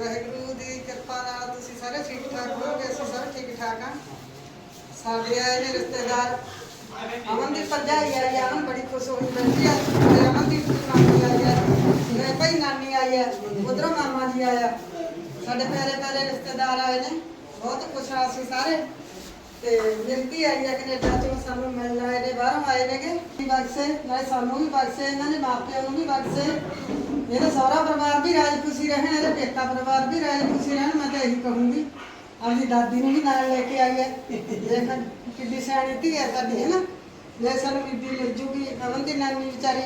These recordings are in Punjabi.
ਵਾਹਿਗੁਰੂ ਦੀ ਕਿਰਪਾ ਨਾਲ ਤੁਸੀਂ ਸਾਰੇ ਠੀਕ ਠਾਕ ਹੋਗੇ ਅਸੀਂ ਸਾਰੇ ਠੀਕ ਠਾਕ ਹਾਂ। ਸਾਡੇ ਆਏ ਨੇ ਰਿਸ਼ਤੇਦਾਰ। ਅਮਨ ਦੀ ਭਰਜਾਈ ਆਈ ਆ, ਅਮਨ ਬੜੀ ਖੁਸ਼ ਹੋਈ। ਬੈਠੀ ਆ ਤੇ ਅਮਨ ਦੀ ਨਾਨੀ ਆਈ ਹੈ। ਮੇਰੇ ਭਾਈ ਨਾਨੀ ਆਈ ਹੈ। ਉਧਰੋਂ ਮਾਮਾ ਜੀ ਆਇਆ ਸਾਡੇ ਪਿਆਰੇ ਪਿਆਰੇ ਰਿਸ਼ਤੇਦਾਰ ਆਏ ਨੇ। ਬਹੁਤ ਖੁਸ਼ ਆ ਅਸੀਂ ਸਾਰੇ। ਤੇ ਮਿਲਤੀ ਆਈ ਆ ਕੈਨੇਡਾ ਤੋਂ। ਸਾਨੂੰ ਮਿਲਣ ਆਏ ਨੇ। ਬਾਹਰੋਂ ਆਏ ਨੇਗੇ। ਵੀ ਬਖਸ਼ੇ। ਨਾਲੇ ਸਾਨੂੰ ਵੀ ਬਖਸ਼ੇ। ਇਹਨਾਂ ਦੇ ਮਾਪਿਆਂ ਨੂੰ ਵੀ ਬਖਸ਼ੇ। ਇਹਦਾ ਸਾਰਾ ਪਰਿਵਾਰ ਵੀ ਰਾਜ ਖੁਸ਼ੀ ਇਹਦਾ ਪੇਕਾ ਪਰਿਵਾਰ ਵੀ ਰਾਜ ਰਹਿਣ, ਮੈਂ ਤਾਂ ਇਹੀ ਕਹੂੰਗੀ। ਆਪਣੀ ਦਾਦੀ ਨੂੰ ਵੀ ਨਾਲ ਲੈ ਕੇ ਆਈ ਹੈ ਦੇਖ, ਕਿੱਡੀ ਸਿਆਣੀ ਧੀ ਹੈ ਸਾਡੀ, ਹੈ ਨਾ? ਲੈ ਸਾਨੂੰ ਬੀਬੀ ਮਿਲ ਜੂਗੀ, ਅਮਨ ਦੀ ਨਾਨੀ ਵਿਚਾਰੀ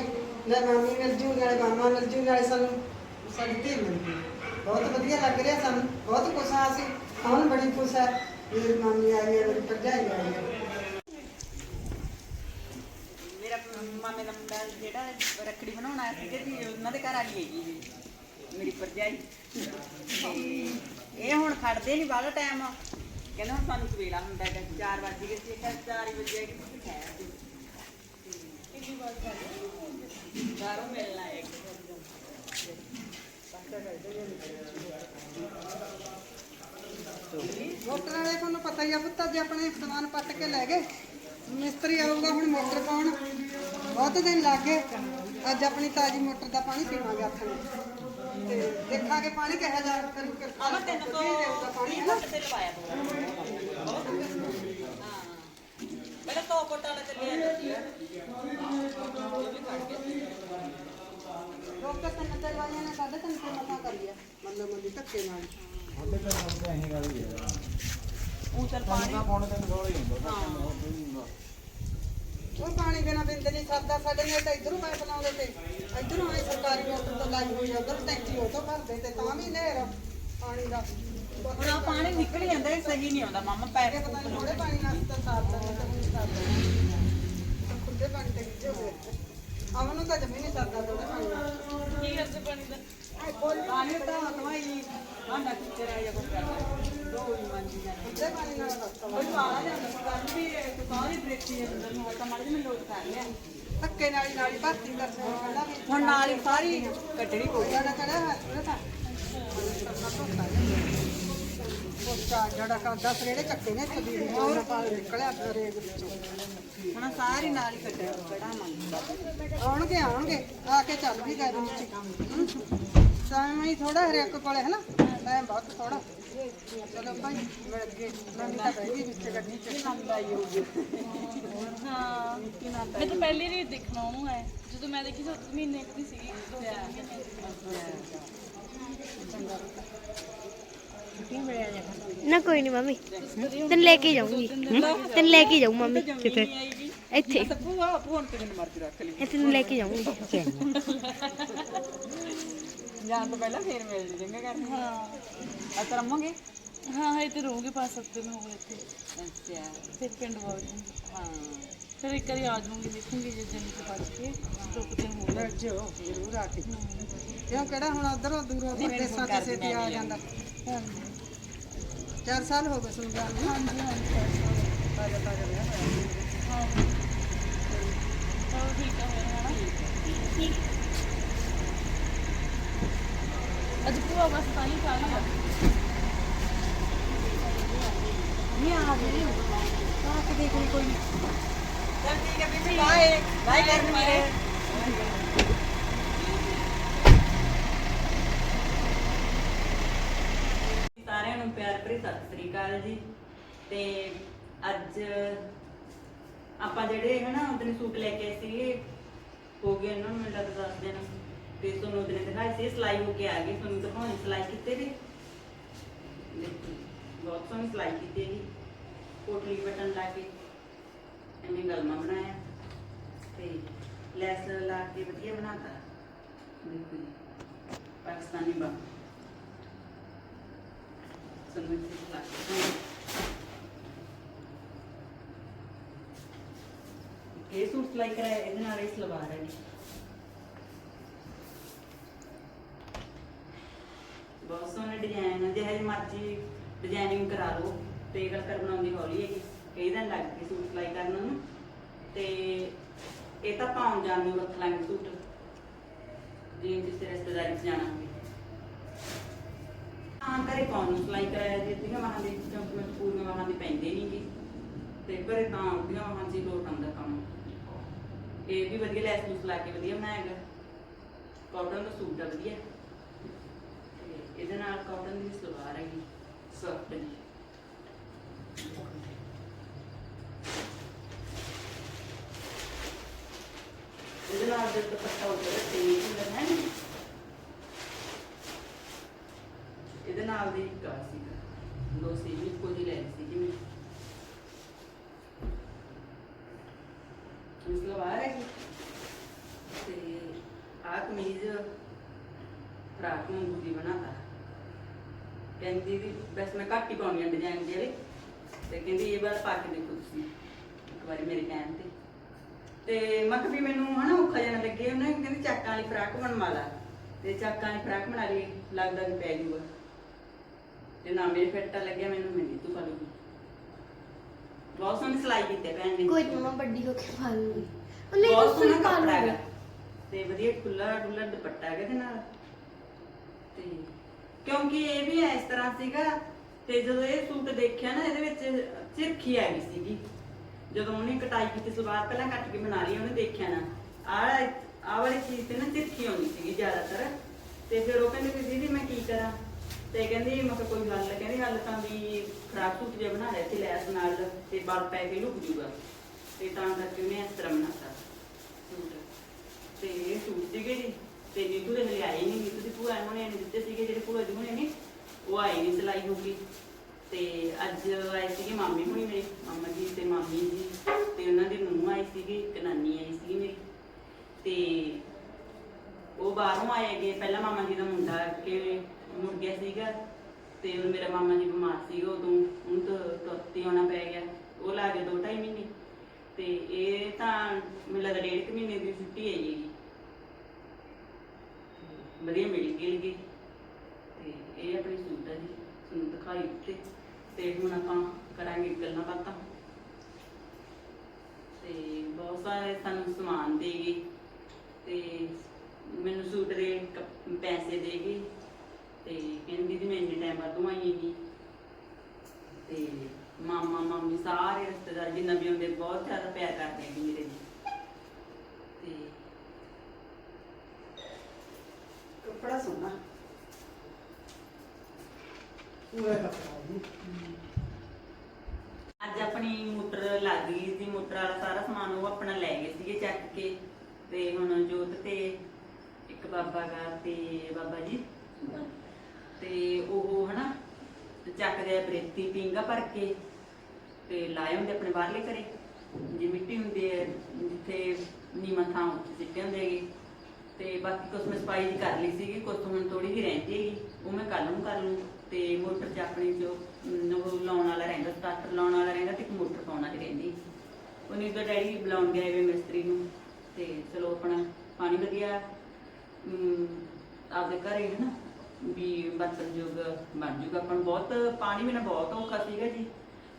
ਲੈ ਮਾਮੀ ਮਿਲ ਜੂ, ਨਾਲੇ ਮਾਮਾ ਮਿਲ ਜੂ, ਨਾਲੇ ਸਾਨੂੰ ਸਾਡੀ ਧੀ ਮਿਲ ਜੂ। ਬਹੁਤ ਵਧੀਆ ਲੱਗ ਰਿਹਾ ਸਾਨੂੰ, ਬਹੁਤ ਖੁਸ਼ ਹਾਂ ਅਸੀਂ। ਅਮਨ ਬੜੀ ਖੁਸ਼ ਹੈ, ਮੇਰੀ ਮਾਮੀ ਆਈ ਹੈ, ਮੇਰੀ ਭਰਜਾਈ ਆਈ ਹੈ ਮੇਰਾ ਮਾਮੇ ਦਾ ਮੁੰਡਾ ਜਿਹੜਾ ਰੱਖੜੀ ਬਣਾਉਣ ਆਇਆ ਸੀਗਾ ਜੀ, ਉਹਨਾਂ ਦੇ ਘਰ ਵਾਲੀ ਹੈਗੀ ਜੀ, ਮੇਰੀ ਭਰਜਾਈ। ਤੇ ਇਹ ਹੁਣ ਖੜਦੇ ਨਹੀਂ ਬਾਹਲਾ ਟਾਈਮ ਕਹਿੰਦੇ ਹੁਣ ਸਾਨੂੰ ਸਵੇਲਾ ਹੁੰਦਾ ਹੈ 4 ਵਜੇ ਗਏ ਸੀ ਤਾਂ 4 ਵਜੇ ਕਿ ਤੁਸੀਂ ਖਾਇਆ ਸੀ ਕਿੰਨੀ ਵਾਰ ਕਰ ਬਾਹਰੋਂ ਮਿਲਣਾ ਹੈ ਮੋਟਰ ਵਾਲੇ, ਤੁਹਾਨੂੰ ਪਤਾ ਹੀ ਆ ਪੁੱਤਾ, ਜੇ ਆਪਣੇ ਸਮਾਨ ਪੱਟ ਕੇ ਲੈ ਗਏ ਮਿਸਤਰੀ ਆਊਗਾ ਹੁਣ ਮੋਟਰ ਪਾਉਣ। ਬਹੁਤ ਦਿਨ ਲੱਗ ਗਏ। ਅੱਜ ਆਪਣੀ ਤਾਜੀ ਮੋਟਰ ਦਾ ਪਾਣੀ ਪੀਵਾਂਗੇ ਆਥਣ ਤੇ ਦੇਖਾਂਗੇ ਪਾਣੀ ਕਿਹੋ ਜਿਹਾ ਕਰੂ ਕਿਰਪਾ ਆਹ ਤਿੰਨ ਤੋਂ ਦੇਊਗਾ ਪਾਣੀ ਹੈ ਨਾ ਤੇ ਲਵਾਇਆ ਪਹਿਲਾਂ ਤੋਂ ਕੋਟ ਵਾਲਾ ਚੱਲਿਆ ਜੀ ਉਹ ਵੀ ਕੱਢ ਗਿਆ ਲੋਕ ਤਾਂ ਤਿੰਨ ਤੇ ਵਾਲੀਆਂ ਨੇ ਸਾਢੇ ਤਿੰਨ ਤੇ ਮਸਾਂ ਕਰੀ ਆ ਮਤਲਬ ਮੰਦੀ ਧੱਕੇ ਨਾਲ। ਉਹਦੇ ਤਾਂ ਸਭ ਤੋਂ ਇਹੀ ਗੱਲ ਹੀ ਹੈ। ਉਹ ਚੱਲ ਪਾਣੀ। ਪਾਣੀ ਦਾ ਪਾਉਣੇ ਤਾਂ ਥੋੜਾ ਹੀ ਹੁੰਦਾ। ਹਾਂ। ਨਹੀਂ ਉਹ ਪਾਣੀ ਬਿਨਾ ਬਿੰਦ ਨਹੀਂ ਸਰਦਾ ਸਾਡੇ ਨੇ ਤਾਂ ਇਧਰੋਂ ਪਾਈਪ ਲਾਉਂਦੇ ਤੇ। ਇਧਰੋਂ ਆਏ ਸਰਕਾਰੀ ਮੋਟਰ ਤੋਂ ਲਾਈ ਹੋਈ ਆ ਉਧਰ ਟੈਂਕੀ ਉਹ ਤੋਂ ਭਰਦੇ ਤੇ ਤਾਂ ਵੀ ਨਹਿਰ ਪਾਣੀ ਦਾ। ਹੁਣ ਆਹ ਪਾਣੀ ਨਿਕਲ ਹੀ ਜਾਂਦਾ ਇਹ ਸਹੀ ਨਹੀਂ ਆਉਂਦਾ ਮਾਮਾ ਪੈਰ ਪਤਾ ਨਹੀਂ ਥੋੜੇ ਪਾਣੀ ਨਾਲ ਤਾਂ ਸਾਫ਼ ਤਾਂ ਤਾਂ ਨਹੀਂ ਸਰਦਾ ਖੁੱਲੇ ਪਾਣੀ ਤੇ ਗਿੱਜੇ ਹੋਏ ਅਮਨ ਨੂੰ ਤਾਂ ਜਮੀ ਨਹੀਂ ਸਰਦਾ ਥੋੜੇ ਪਾਣੀ ਨਾਲ ਕੀ ਕਰਦੇ ਪਾਣੀ ਦਾ? ਪਾਣੀ ਤਾਂ ਹਟਵਾਈ ਆਂਡਾ ਕਿੱਥੇ ਰਹਿ ਜਾ ਕੁਝ ਕਰਦਾ ਧੱਕੇ ਨਾਲ ਹੀ ਨਾਲ ਹੀ ਭਰਤੀ ਕਰ ਕਹਿੰਦਾ ਹੁਣ ਨਾਲ ਹੀ ਸਾਰੀ ਕੱਢਣੀ ਪਊਗੀ ਜੜਾ ਕੜਾ ਹੈ ਤਾਂ ਪੋਚਾ ਜੜਾ ਕਾ 10 ਰੇੜੇ ਚੱਕੇ ਨੇ ਤੇ ਹੋਰ ਪਾ ਨਿਕਲਿਆ ਰੇਗ ਵਿੱਚੋਂ ਹੁਣ ਸਾਰੀ ਨਾਲ ਹੀ ਕੱਢਿਆ ਕੜਾ ਮੰਗਦਾ ਆਉਣਗੇ ਆਉਣਗੇ। ਆ ਕੇ ਚੱਲ ਵੀ ਗਏ ਵਿੱਚ। ਟਾਈਮ ਹੀ ਥੋੜਾ ਹਰੇਕ ਕੋਲੇ ਹੈ ਨਾ ਟਾਈਮ ਬਹੁਤ ਥੋੜਾ ਹਾਂ ਮੈਂ ਤਾਂ ਪਹਿਲੀ ਵਾਰੀ ਦੇਖਣਾ ਉਹਨੂੰ ਹੈ ਜਦੋਂ ਮੈਂ ਦੇਖੀ ਸੀ ਉਸ ਮਹੀਨੇ ਕੁ ਦੀ ਸੀਗੀ। ਨਾ ਕੋਈ ਨਹੀਂ ਮੰਮੀ। ਤੈਨੂੰ ਲੈ ਕੇ ਜਾਊਂਗੀ। ਤੈਨੂੰ ਲੈ ਕੇ ਜਾਊਂ ਮੰਮੀ ਕਿਤੇ। ਇੱਥੇ। ਸਭੂ ਆ ਫੋਨ ਤੇ ਮੈਨੂੰ ਮਰਜ਼ੀ ਰੱਖ ਲਈ। ਇਹ ਤੈਨੂੰ ਲੈ ਕੇ ਜਾਊਂਗੀ। ਜਾਣ ਤੋਂ ਪਹਿਲਾਂ ਫੇਰ ਮਿਲ ਜਾਵਾਂਗੇ ਘਰ ਹਾਂ। ਅੱਛਾ ਰਮੋਗੇ? ਹਾਂ ਹਾਂ ਇੱਥੇ ਰਹੂੰਗੀ ਪਾਸ ਹਫ਼ਤੇ ਮੈਂ ਹੋਵੇ ਇੱਥੇ। ਅੱਛਾ। ਫਿਰ ਪਿੰਡ ਵਗ ਜਾਊਂਗੀ ਹਾਂ। ਫਿਰ ਇੱਕ ਵਾਰੀ ਆ ਜਾਊਂਗੀ ਦੇਖੂੰਗੀ ਜੇ ਜਨ ਤੋਂ ਬਚ ਕੇ ਧੁੱਪ ਤੇ ਹੋ ਮਿਲ ਜਿਓ ਜ਼ਰੂਰ ਆ ਕੇ। ਕਿਉਂ ਕਿਹੜਾ ਹੁਣ ਉਧਰੋਂ ਦੂਰੋਂ ਦੇਸਾਂ ਚ ਛੇਤੀ ਆ ਜਾਂਦਾ। ਹਾਂਜੀ। 4 ਸਾਲ ਹੋ ਗਏ ਸੁਣ ਗਿਆ ਨੂੰ ਹਾਂਜੀ ਹਾਂਜੀ ਤਾਜ਼ਾ ਤਾਜ਼ਾ ਵਿਆਹ ਹੋਇਆ। ਹਾਂ। ਚਲੋ ਠੀਕ ਆ ਫਿਰ ਹਨਾ ਅੱਜ ਭੂਆ ਬਸ ਤਾਂ ਹੀ ਕਾਲੀ ਆ ਨਹੀਂ ਆ ਗਈ ਆ ਕੇ ਦੇਖ ਲਈ ਕੋਈ ਚਲ ਠੀਕ ਹੈ ਬੀਬੀ, ਬਾਏ। ਬਾਏ ਕਰ ਮੇਰੇ ਸਾਰਿਆਂ ਨੂੰ ਪਿਆਰ ਭਰੀ ਸਤਿ ਸ੍ਰੀ ਅਕਾਲ ਜੀ। ਤੇ ਅੱਜ ਆਪਾਂ ਜਿਹੜੇ ਹਨਾ ਉਹਦੇ ਸੂਟ ਲੈ ਕੇ ਆਏ ਸੀਗੇ, ਹੋ ਗਏ ਉਹਨਾਂ ਨੂੰ ਮੈਨੂੰ ਲੱਗਦਾ 10 ਦਿਨ। ਤੇ ਤੁਹਾਨੂੰ ਉਹਦੇ ਦਿਖਾਈ ਸੀ ਸਿਲਾਈ ਹੋ ਕੇ ਆ ਗਈ, ਤੁਹਾਨੂੰ ਦਿਖਾਉਣੀ, ਸਿਲਾਈ ਕੀਤੇ ਵੀ ਦੇਖੋ, ਬਹੁਤ ਸੋਹਣੀ ਸਿਲਾਈ ਕੀਤੀ ਹੈਗੀ। ਕੋਟਲੀ ਬਟਨ ਲਾ ਕੇ, ਐਵੇਂ ਗਲਮਾ ਬਣਾਇਆ। ਤੇ ਲੈਸ ਲਾ ਕੇ ਵਧੀਆ ਬਣਾਤਾ। ਦੇਖੋ ਜੀ, ਪਾਕਿਸਤਾਨੀ ਬਾ ਸਾਨੂੰ ਇੱਥੇ ਲਾ ਕੇ ਇਹ ਸੂਟ ਸਿਲਾਈ ਕਰਾਇਆ, ਇਹਦੇ ਨਾਲ ਇਹ ਸਲਵਾਰ ਹੈ ਜੀ ਬਹੁਤ ਸੋਹਣੇ ਡਿਜ਼ਾਈਨ ਜਿਹੇ ਮਰਜ਼ੀ ਡਿਜ਼ਾਈਨਿੰਗ ਕਰਾ ਲਓ, ਤੇ ਗੱਲ ਬਣਾਉਂਦੀ ਹੌਲੀ ਹੈਗੀ। ਕਈ ਦਿਨ ਲੱਗ ਗਏ ਸੂਟ ਸਿਲਾਈ ਕਰਨ ਨੂੰ। ਤੇ ਇਹ ਤਾਂ ਪਾਉਣ ਜਾਣ ਨੂੰ ਰੱਖ ਲਾਂਗੇ ਸੂਟ। ਜੇ ਕਿਸੇ ਰਿਸ਼ਤੇਦਾਰੀ 'ਚ ਜਾਣਾ ਹੋਵੇ। ਘਰੇ ਪਾਉਣ ਨੂੰ ਸਿਲਾਈ ਕਰਾਇਆ ਜੀ? ਅੱਧੀਆਂ ਬਾਹਾਂ ਦੀ ਕਿਉਂਕਿ ਪੂਰੀਆਂ ਬਾਹਾਂ ਦੀ ਪੈਂਦੇ ਨਹੀਂ ਗੀ। ਤੇ ਘਰੇ ਤਾਂ ਅੱਧੀਆਂ ਬਾਹਾਂ 'ਚ ਹੀ ਆਉਂਦਾ ਕੰਮ। ਇਹ ਵੀ ਵਧੀਆ ਲੈਸ ਲੂਸ ਲਾ ਕੇ ਵਧੀਆ ਬਣਾਇਆ ਹੈਗਾ ਕਾਟਨ ਦਾ ਸੂਟ ਆ ਵਧੀਆ। ਇਹਦੇ ਨਾਲ ਕਾਟਨ ਦੀ ਸਲਵਾਰ ਹੈਗੀ। ਸੌਫਟ ਜੀ। ਇਹਦੇ ਨਾਲ ਦੇ ਦੁਪੱਟਾ ਉੱਤੇ ਤੇ ਹੁੰਦਾ ਹੈ ਇਹਦੇ ਨਾਲ ਦੀ ਇੱਕ ਆ ਸੀਗਾ। ਦੋ ਸੀ ਵੀ ਕੋਈ ਲੈ ਲਈ ਸੀ ਜਿਵੇਂ ਇਸ ਲਵਾਰ ਹੈ ਤੇ ਆ ਕਮੀਜ਼ ਫਰਾਕ ਨੂੰ ਦੂਜੀ ਬਣਾਤਾ। ਕਹਿੰਦੀ ਵੀ ਬਸ ਮੈਂ ਘੱਟ ਹੀ ਪਾਉਣੀ ਆ ਡਿਜ਼ਾਈਨ ਦੇ ਵਾਲੇ। ਤੇ ਕਹਿੰਦੀ ਇਹ ਵਾਲਾ ਪਾ ਕੇ ਦੇਖੋ ਤੁਸੀਂ ਇੱਕ ਵਾਰੀ ਮੇਰੇ ਕਹਿਣ ਤੇ। ਤੇ ਮੱਕ ਵੀ ਮੈਨੂੰ ਹਨਾ ਔਖਾ ਜਾਣਾ ਲੱਗੇ ਉਹਨੇ ਕਹਿੰਦੀ ਚੱਕਾਂ ਵਾਲੀ ਫਰਾਕ ਬਣਵਾ ਲਾ। ਤੇ ਚੱਕਾਂ ਵਾਲੀ ਫਰਾਕ ਬਣਾ ਲਈ ਲੱਗਦਾ ਵੀ ਪੈ ਜੂਗਾ। ਤੇ ਨਾ ਮੇਰੇ ਫਿੱਟ ਲੱਗਿਆ ਮੈਨੂੰ ਮਿਲੀ ਤੂੰ ਪਾਲੂਗੀ ਬਹੁਤ ਸੋਹਣੀ ਸਿਲਾਈ ਕੀਤੀ ਭੈਣ ਨੇ। ਕੋਈ ਮਮਾ ਵੱਡੀ ਹੋ ਕੇ ਪਾ ਲੂੰਗੀ। ਬਹੁਤ ਸੋਹਣਾ ਪਾ ਕੱਪੜਾ ਹੈਗਾ। ਤੇ ਵਧੀਆ ਖੁੱਲਾ ਡੁੱਲਾ ਦੁਪੱਟਾ ਹੈਗਾ ਇਹਦੇ ਨਾਲ। ਤੇ ਕਿਉਂਕਿ ਇਹ ਵੀ ਇਸ ਤਰ੍ਹਾਂ ਸੀਗਾ ਤੇ ਜਦੋਂ ਇਹ ਸੂਟ ਦੇਖਿਆ ਨਾ, ਇਹਦੇ ਵਿੱਚ ਚਿਰਖੀ ਆ ਗਈ ਸੀਗੀ। ਜਦੋਂ ਉਹਨੇ ਕਟਾਈ ਕੀਤੀ, ਸਲਵਾਰ ਪਹਿਲਾਂ ਕੱਟ ਕੇ ਬਣਾ ਲਈ, ਉਹਨੇ ਦੇਖਿਆ ਨਾ, ਆਹ ਆਹ ਵਾਲੀ ਚੀਜ਼ ਤੇ ਨਾ ਚਿਰਖੀ ਆਉਂਦੀ ਸੀਗੀ ਜ਼ਿਆਦਾਤਰ। ਤੇ ਫਿਰ ਉਹ ਕਹਿੰਦੇ ਵੀ ਦੀਦੀ, ਮੈਂ ਕੀ ਕਰਾਂ? ਤੇ ਕਹਿੰਦੀ, ਮੈਂ ਕਿਹਾ ਕੋਈ ਹੱਲ ਕਹਿੰਦੀ ਹੱਲ ਤਾਂ ਵੀ ਖਰਾਬ ਸੂਟ ਜਿਹਾ ਬਣਾ ਲਿਆ ਸੀ ਲੈਸ ਨਾਲ ਤੇ ਬਲ ਪੈ ਕੇ ਲੁਕ ਜੂਗਾ। ਤੇ ਤਾਂ ਕਰਕੇ ਉਹਨੇ ਇਸ ਤਰ੍ਹਾਂ ਬਣਾਤਾ ਸੂਟ। ਤੇ ਇਹ ਸੂਟ ਸੀਗੇ ਤੇ ਨੀਤੂ ਦੇ ਹਲੇ ਆਏ ਨਹੀਂ ਨੀਤੂ ਦੀ ਭੂਆ ਹੋਣੇ ਨੇ ਦਿੱਤੇ ਸੀਗੇ, ਜਿਹੜੇ ਭੂਆ ਜੀ ਹੋਣੇ ਨੇ, ਉਹ ਆਏ ਨਹੀਂ ਸਲਾਈ ਹੋ ਗਈ ਤੇ ਅੱਜ ਆਏ ਸੀਗੇ ਮਾਮੀ ਹੁਣੀ ਮੇਰੇ, ਮਾਮਾ ਜੀ ਤੇ ਮਾਮੀ ਜੀ, ਤੇ ਉਹਨਾਂ ਦੀ ਨੂੰਹ ਆਈ ਸੀਗੀ, ਇੱਕ ਨਾਨੀ ਆਈ ਸੀਗੀ ਮੇਰੀ। ਤੇ ਉਹ ਬਾਹਰੋਂ ਆਏਗੇ ਪਹਿਲਾਂ ਮਾਮਾ ਜੀ ਦਾ ਮੁੰਡਾ ਕਿ ਮੁੜ ਗਿਆ ਸੀਗਾ, ਤੇ ਉਹ ਮੇਰਾ ਮਾਮਾ ਜੀ ਬਿਮਾਰ ਸੀ ਉਦੋਂ ਉਹਨੂੰ ਤਾਂ ਤੁਰਤੀ ਆਉਣਾ ਪੈ ਗਿਆ, ਉਹ ਲਾ ਕੇ ਦੋ ਢਾਈ ਮਹੀਨੇ। ਤੇ ਇਹ ਤਾਂ ਮੈਨੂੰ ਲੱਗਦਾ ਡੇਢ ਕੁ ਮਹੀਨੇ ਦੀ ਛੁੱਟੀ ਹੈ ਜੀ। ਵਧੀਆ ਮਿਲ ਗਈ ਤੇ ਇਹ ਆਪਣੇ ਸੂਟ ਹੈ ਜੀ, ਤੁਹਾਨੂੰ ਦਿਖਾਈ ਦਿੱਤੇ ਤੇ ਹੁਣ ਆਪਾਂ ਕਰਾਂਗੇ ਗੱਲਾਂ ਬਾਤਾਂ। ਤੇ ਬਹੁਤ ਸਾਰੇ ਸਾਨੂੰ ਸਮਾਨ ਦੇ ਗਏ। ਤੇ ਮੈਨੂੰ ਸੂਟ ਦੇ ਪੈਸੇ ਦੇ ਗਏ। ਤੇ ਕਹਿੰਦੀ ਦੀ ਮੈਂ ਇੰਨੇ ਟਾਈਮ ਬਾਅਦ ਆਈ ਨਹੀਂ। ਤੇ ਮਾਮਾ, ਮਾਮੀ ਸਾਰੇ ਰਿਸ਼ਤੇਦਾਰ ਜਿੰਨਾ ਵੀ ਹੁੰਦੇ ਬਹੁਤ ਜ਼ਿਆਦਾ ਪਿਆਰ ਕਰਦੇ ਆ ਮੇਰੇ ਜੀ ਤੇ ਕੱਪੜਾ ਸੋਹਣਾ। ਪੂਰਾ ਕੱਪੜਾ ਜੀ। ਅੱਜ ਆਪਣੀ ਮੋਟਰ ਲੱਗ ਗਈ ਸੀ ਮੋਟਰ ਵਾਲਾ ਸਾਰਾ ਸਮਾਨ ਉਹ ਆਪਣਾ ਲੈ ਗਏ ਸੀਗੇ ਚੱਕ ਕੇ। ਤੇ ਹੁਣ ਜੋਤ ਤੇ ਇੱਕ ਬਾਬਾ ਗਾ ਤੇ ਬਾਬਾ ਜੀ। ਤੇ ਉਹ ਹਨਾ ਚੱਕਦੇ ਆ ਬਰੇਤੀ ਪਿੰਗਾ ਭਰ ਕੇ। ਤੇ ਲਾਏ ਹੁੰਦੇ ਆਪਣੇ ਬਾਹਰਲੇ ਘਰੇ। ਜੇ ਮਿੱਟੀ ਹੁੰਦੀ ਹੈ ਜਿੱਥੇ ਨੀਵਾਂ ਥਾਂ ਉੱਥੇ ਸਿੱਟੇ ਹੁੰਦੇ ਹੈਗੇ। ਤੇ ਬਾਕੀ ਕੁਛ ਮੈਂ ਸਫ਼ਾਈ ਦੀ ਕਰ ਲਈ ਸੀਗੀ, ਕੁਛ ਹੁਣ ਥੋੜੀ ਜਿਹੀ ਰਹਿੰਦੀ ਹੈਗੀ, ਉਹ ਮੈਂ ਕੱਲ ਨੂੰ ਕਰ ਲੂੰ ਤੇ ਮੋਟਰ ਚ ਆਪਣੀ ਜੋ ਉਹ ਲਾਉਣ ਵਾਲਾ ਰਹਿੰਦਾ ਸਟਾਰਟਰ ਲਾਉਣ ਵਾਲਾ ਰਹਿੰਦਾ ਤੇ ਇੱਕ ਮੋਟਰ ਪਾਉਣਾ ਵਾਲੀ ਰਹਿੰਦੀ। ਉਹਨੇ ਤਾਂ ਡੈਡੀ ਬੁਲਾਉਣ ਗਏ ਵੇ ਮਿਸਤਰੀ ਨੂੰ, ਤੇ ਚਲੋ ਆਪਣਾ ਪਾਣੀ ਵਧੀਆ ਆਪਦੇ ਘਰੇ ਹੈ ਵੀ ਬਰਤਨ ਜੋਗ ਬਣ ਜੂਗਾ। ਆਪਾਂ ਬਹੁਤ ਪਾਣੀ ਮੇਰਾ ਬਹੁਤ ਔਖਾ ਸੀਗਾ ਜੀ।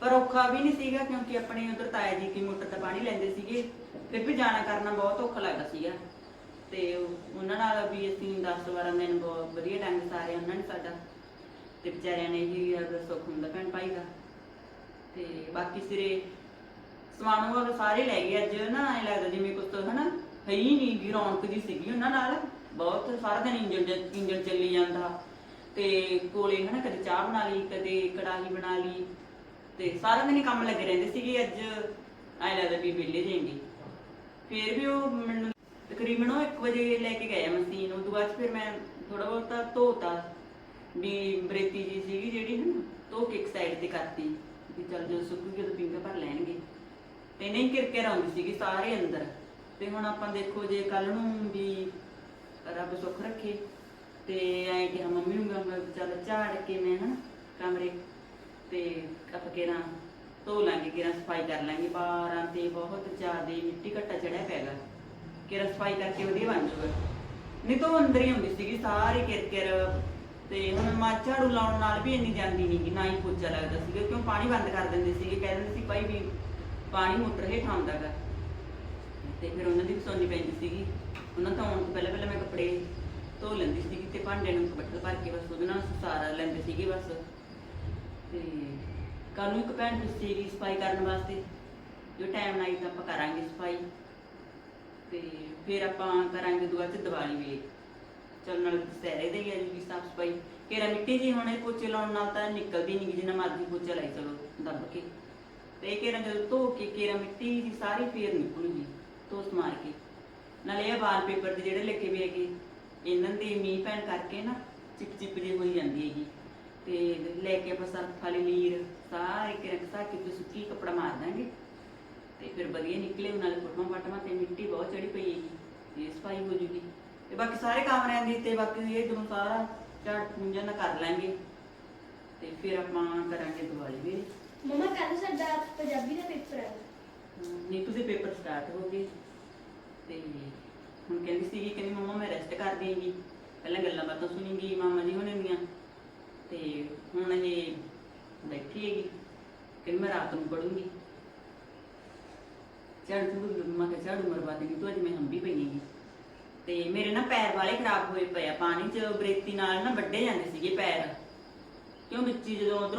ਪਰ ਔਖਾ ਵੀ ਨਹੀਂ ਸੀਗਾ, ਕਿਉਂਕਿ ਆਪਣੇ ਉਧਰ ਤਾਇਆ ਜੀ ਕੀ ਮੋਟਰ ਤੇ ਪਾਣੀ ਲੈਂਦੇ ਸੀਗੇ, ਫਿਰ ਵੀ ਜਾਣਾ ਕਰਨਾ ਬਹੁਤ ਔਖਾ ਲੱਗਦਾ ਸੀਗਾ। ਤੇ ਉਹ- ਉਹਨਾਂ ਨਾਲ ਵੀ ਅਸੀਂ 10 12 ਦਿਨ ਬਹੁਤ ਵਧੀਆ ਟਾਈਮ ਸਾਰੇ ਉਹਨਾਂ ਨੇ ਸਾਡਾ। ਤੇ ਵਿਚਾਰਿਆਂ ਨੇ ਹੀ ਅਗਰ ਸੁੱਖ ਹੁੰਦਾ ਭੈਣ ਭਾਈ ਦਾ। ਤੇ ਬਾਕੀ ਸਿਰੇ ਸਮਾਨ ਉਹ ਸਾਰੇ ਲੈ ਗਏ, ਅੱਜ ਨਾ ਐ ਲੱਗਦਾ ਜਿਵੇਂ ਕੁਛ ਹਨਾ, ਹੈ ਹੀ ਨਹੀਂ ਗੀ ਰੌਣਕ ਜੀ ਸੀਗੀ ਉਹਨਾਂ ਨਾਲ। ਬਹੁਤ ਸਾਰਾ ਦਿਨ ਇੰਜਣ ਚ- ਚੱਲੀ ਜਾਂਦਾ। ਤੇ ਕੋਲੇ ਹਨਾ ਕਦੇ ਚਾਹ ਬਣਾ ਲਈ, ਕਦੇ ਕੜਾਹੀ ਬਣਾ ਲਈ। ਤੇ ਸਾਰਾ ਦਿਨ ਹੀ ਕੰਮ ਲੱਗੇ ਰਹਿੰਦੇ ਸੀਗੇ, ਅੱਜ ਐ ਲੱਗਦਾ ਵੀ ਵਿਹਲੇ ਜਾਏਂਗੇ ਫਿਰ ਵੀ ਉਹ ਮੈਨੂੰ ਤਕਰੀਬਨ ਉਹ 1 ਵਜੇ ਲੈ ਕੇ ਗਏ ਮਸ਼ੀਨ ਉਹ ਤੋਂ ਬਾਅਦ 'ਚ ਫਿਰ ਮੈਂ ਥੋੜਾ ਬਹੁਤਾ ਧੋਤਾ ਵੀ ਬਰੇਤੀ ਜੀ ਸੀਗੀ ਜਿਹੜੀ ਨਾ ਧੋ ਕੇ ਇੱਕ ਸਾਈਡ ਤੇ ਕਰਤੀ ਵੀ ਚੱਲ ਜਦੋਂ ਸੁੱਕੂਗੀ ਉਦੋਂ ਪਿੰਗਾ ਭਰ ਲੈਣਗੇ। ਤੇ ਨਹੀਂ ਕਿਰਕਿਰ ਆਉਂਦੀ ਸੀਗੀ ਸਾਰੇ ਅੰਦਰ। ਤੇ ਹੁਣ ਆਪਾਂ ਦੇਖੋ ਜੇ ਕੱਲ ਨੂੰ ਵੀ ਰੱਬ ਸੁੱਖ ਰੱਖੇ, ਤੇ ਐਂ ਕਿ ਮੰਮੀ ਨੂੰ ਮੈਂ ਚੱਲ ਝਾੜ ਕੇ ਮੈਂ ਹਨਾ ਕਮਰੇ ਤੇ ਆਪਾਂ ਕੇ ਧੋ ਲਾਂਗੇ, ਕਿਰਾਂ ਸਫ਼ਾਈ ਕਰ ਲਾਂਗੇ, ਬਾਰਾਂ ਤੇ ਬਹੁਤ ਜ਼ਿਆਦਾ ਮਿੱਟੀ ਘੱਟਾ ਚੜਿਆ ਪੈਗਾ ਕਿਰਾਂ ਸਫ਼ਾਈ ਕਰਕੇ ਵਧੀਆ ਬਣ ਜਾਊਗਾ ਨਹੀਂ ਤਾਂ ਉਹ ਅੰਦਰ ਹੀ ਹੁੰਦੀ ਸੀਗੀ, ਸਾਰੀ ਕਿਰਕਿਰ ਤੇ ਹੁਣ ਮਾ ਝਾੜੂ ਲਾਉਣ ਨਾਲ ਵੀ ਇੰਨੀ ਜਾਂਦੀ ਨਹੀਂ ਗੀ, ਨਾ ਹੀ ਪੋਚਾ ਲੱਗਦਾ ਸੀਗਾ, ਕਿਉਂ ਪਾਣੀ ਬੰਦ ਕਰ ਦਿੰਦੇ ਸੀਗੇ, ਕਹਿ ਦਿੰਦੇ ਸੀ ਭਾਈ ਵੀ ਪਾਣੀ ਮੋਟਰ ਹੇਠ ਆਉਂਦਾਗਾ ਤੇ ਫਿਰ ਉਹਨਾਂ ਦੀ ਵੀ ਪੈਂਦੀ ਸੀਗੀ। ਉਹਨਾਂ ਤੋਂ ਆਉਣ ਤੋਂ ਪਹਿਲਾਂ ਪਹਿਲਾਂ ਮੈਂ ਕੱਪੜੇ ਧੋ ਲੈਂਦੀ ਸੀਗੀ ਤੇ ਭਾਂਡੇ ਨੂੰ ਬੱਟਲ ਭਰ ਕੇ ਬਸ ਉਹਦੇ ਨਾਲ ਸਾਰਾ ਲੈਂਦੇ ਸੀਗੇ ਬਸ। ਤੇ ਕੱਲ ਨੂੰ ਇੱਕ ਭੈਣ ਸੀਗੀ ਸਫ਼ਾਈ ਕਰਨ ਵਾਸਤੇ। ਜੋ ਟਾਈਮ ਨਾਲ ਤਾਂ ਆਪਾਂ ਕਰਾਂਗੇ ਸਫ਼ਾਈ। ਤੇ ਫਿਰ ਆਪਾਂ ਕਰਾਂਗੇ ਦੁਆ ਚ ਦੀਵਾਲੀ ਵੇਲੇ। ਚੱਲ ਨਾਲ ਦੁਸਹਿਰੇ ਦੇ ਗਿਆ ਜੀ ਸਾਫ਼ ਸਫ਼ਾਈ। ਕੇਰਾ ਮਿੱਟੀ ਜੀ ਹੁਣ ਇਹ ਪੋਚੇ ਲਾਉਣ ਨਾਲ ਤਾਂ ਨਿਕਲਦੀ ਨਹੀਂ ਜਿੰਨਾ ਮਰਜ਼ੀ ਪੋਚਾ ਲਾਈ ਚਲੋ, ਦੱਬ ਕੇ। ਤੇ ਇਹ ਕੇਰਾ ਜਦੋਂ ਧੋ ਕੇ ਕੇਰਾ ਮਿੱਟੀ ਦੀ ਸਾਰੀ ਫੇਰ ਨਿਕਲੂਗੀ, ਧੋਸ ਮਾਰ ਕੇ। ਨਾਲੇ ਇਹ ਵਾਲਪੇਪਰ ਦੇ ਜਿਹੜੇ ਲੱਗੇ ਵੀ ਹੈਗੇ, ਇਹਨਾਂ ਦੀ ਮੀਂਹ ਪੈਣ ਕਰਕੇ ਨਾ ਚਿਪ ਚਿਪ ਜਿਹੀ ਹੋਈ ਜਾਂਦੀ ਹੈਗੀ। ਤੇ ਲੈ ਕੇ ਆਪਾਂ ਸਰਫ ਵਾਲੀ ਲੀਰ, ਸਾਰੇ ਕੇ ਰੱਖਤਾ ਕਿ ਸੁੱਕੀ ਕੱਪੜਾ ਮਾਰ ਦਾਂਗੇ। ਤੇ ਫਿਰ ਵਧੀਆ ਨਿਕਲੇ ਉਹਨਾਂ ਦੇ ਫੋਟੋਆਂ ਫਾਟੋਆਂ ਤੇ ਮਿੱਟੀ ਬਹੁਤ ਚੜੀ ਪਈ ਹੈਗੀ ਤੇ ਸਫ਼ਾਈ ਹੋ ਜੂਗੀ। ਤੇ ਬਾਕੀ ਸਾਰੇ ਕਮਰਿਆਂ ਦੀ ਤੇ ਬਾਕੀ ਇਹ ਦੋਨੋਂ ਸਾਰਾ ਝਾੜ ਪੂੰਝਣ ਕਰ ਲਾਂਗੇ। ਤੇ ਫਿਰ ਆਪਾਂ ਕਰਾਂਗੇ ਦੀਵਾਲੀ ਵੀ ਮਮਾ ਕੱਲ ਸਾਡਾ ਪੰਜਾਬੀ ਦਾ ਪੇਪਰ ਹੈ। ਨੀਤੂ ਦੇ ਪੇਪਰ ਸਟਾਰਟ ਹੋ ਗਏ। ਤੇ ਹੁਣ ਕਹਿੰਦੀ ਸੀਗੀ ਕਹਿੰਦੀ ਮੰਮਾ ਮੈਂ ਰੈਸਟ ਕਰ ਦੇਂਗੀ। ਪਹਿਲਾਂ ਗੱਲਾਂ ਬਾਤਾਂ ਸੁਣੀਂਗੀ ਮਾਮਾ ਜੀ ਹੁਣੇ ਦੀਆਂ। ਤੇ ਹੁਣ ਇਹ ਬੈਠੀ ਹੈਗੀ। ਕਹਿੰਦੀ ਮੈਂ ਰਾਤ ਨੂੰ ਪੜੂੰਗੀ ਝਾੜੂ ਝੂੜੂ ਮੈਂ ਕਿਹਾ ਝਾੜੂ ਮਰਵਾ ਦੇਂਗੀ ਤੂੰ ਅੱਜ ਮੈਂ ਹੰਬੀ ਪਈ ਹੈਗੀ। ਤੇ ਮੇਰੇ ਨਾ ਪੈਰ ਵਾਲੇ ਖਰਾਬ ਹੋਏ ਪਏ ਆ, ਪਾਣੀ 'ਚ ਬਰੇਤੀ ਨਾਲ ਨਾ ਵੱਡੇ ਜਾਂਦੇ ਸੀਗੇ ਪੈਰ। ਕਿਉਂ ਵਿੱਚ ਜਦੋਂ ਉਧਰੋਂ